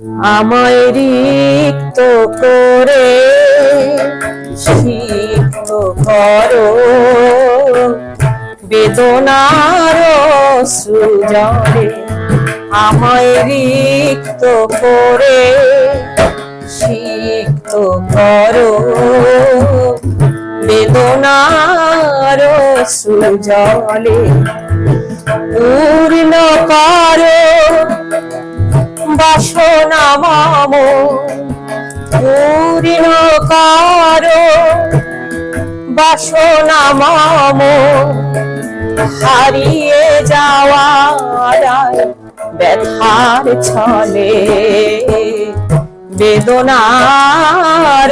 আমায় রিক্ত করে, সিক্ত করো। বেদনার সুজরে আমায় রিক্ত করে, সিক্ত করো। বেদনার সুজলে পূর্ণ করো। বাসনা মাম, পূর্ণ করো। বাসনা মাম, হারিয়ে যাওয়া ব্যথার ছলে। বেদনার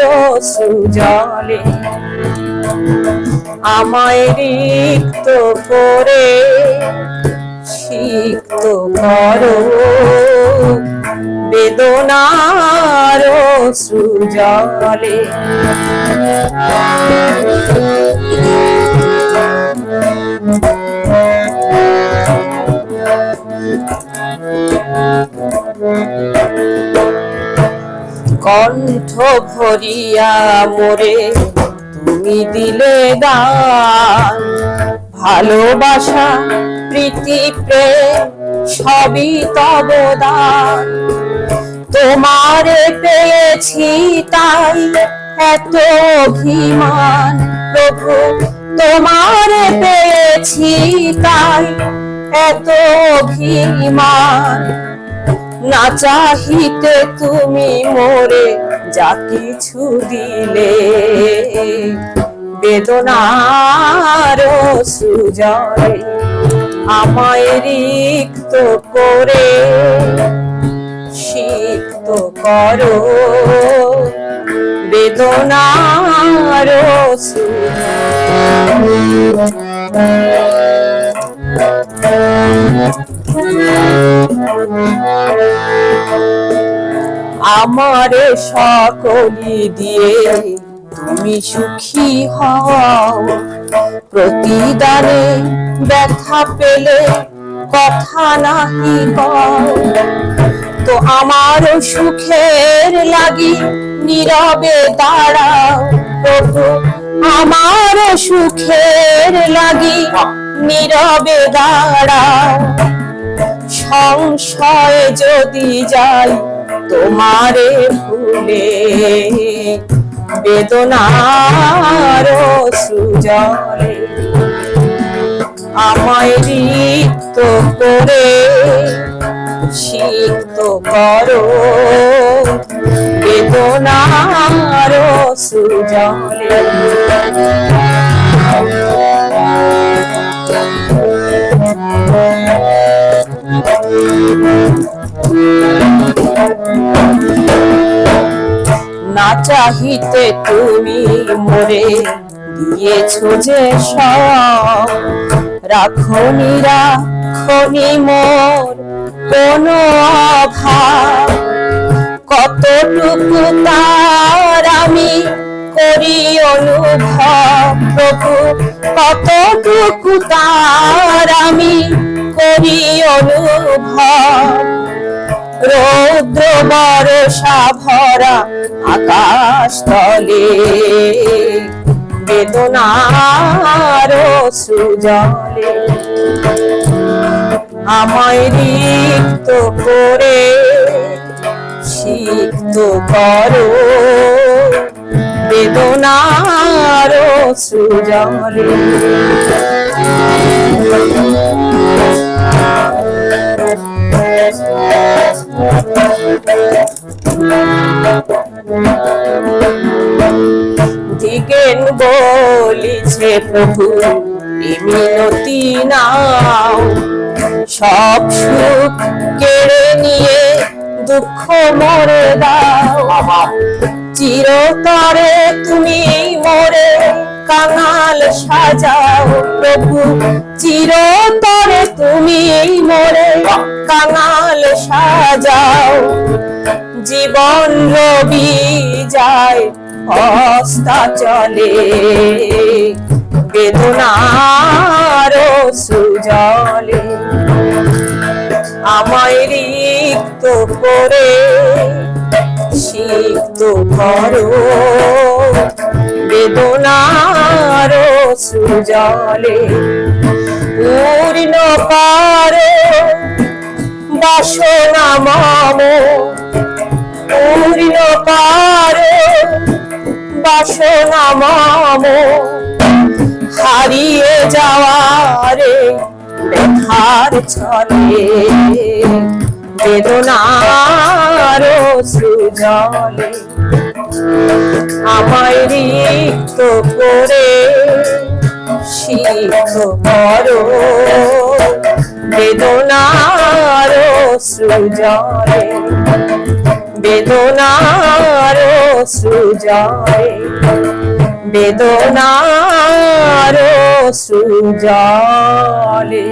সুজলে আমায় রিক্ত করে, সিক্ত করো। বেদনার সুজলে কণ্ঠ ভরিয়া মোরে তুমি দিলে দান। ভালোবাসা প্রীতি প্রেম সবই তব দান। তোমারে পেয়েছি তাই এত অভিমান। প্রভু, তোমারে পেয়েছি তাই এত অভিমান। না চাহিতে তুমি মোরে যা কিছু দিলে। বেদনার সুজলে আমায় রিক্ত করে। সিক্ত করো। বেদনার আমার সকলি দিয়ে তুমি সুখী হও। প্রতিদানে ব্যথা পেলে কথা নাহি কও। তো আমার সুখের লাগি, নীরবে দাঁড়াও প্রভু। আমার সুখের লাগি, নীরবে দাঁড়াও। সংশয় যদি যাই তোমারে ভুলে, বেদনার সুজলে। আমায় রিক্ত করে সিক্ত করো। বেদনার সুজলে না চাহিতে তুমি মোরে দিয়েছ যে সব। রাখনি রাখনি মোর কোনো অভাব। কতটুকু তার আমি করি অনুভব প্রভু? কতটুকু তার আমি করি অনুভব? রৌদ্র বরষা ভরা আকাশ তলে বেদনার সুজলে আমায় রিক্ত করে সিক্ত করো। বেদনার সুজলে দিগেন বলিছে প্রভু এ মিনতি নাও সব সুখ কেড়ে নিয়ে দুঃখ মরে দাও। চিরতরে তুমি মোরে কাঙাল সাজাও প্রভু। চিরতরে তুমি মোরে কাঙাল সাজাও। জীবন রবি যায় হস্তা চলে। বেদনার সুজলে। আমায় রিক্ত করে, সিক্ত করো। বেদনার সুজলে, পূর্ণ পারো। বাসনা মাম, পূর্ণ পারো। বাসনা মাম। যাওয়ারে ব্যথার ছলে বেদনার সুজলে আমায় রিক্ত করে শীত করো বেদনার সুজলে বেদনার সুজলে বেদনার সুজলে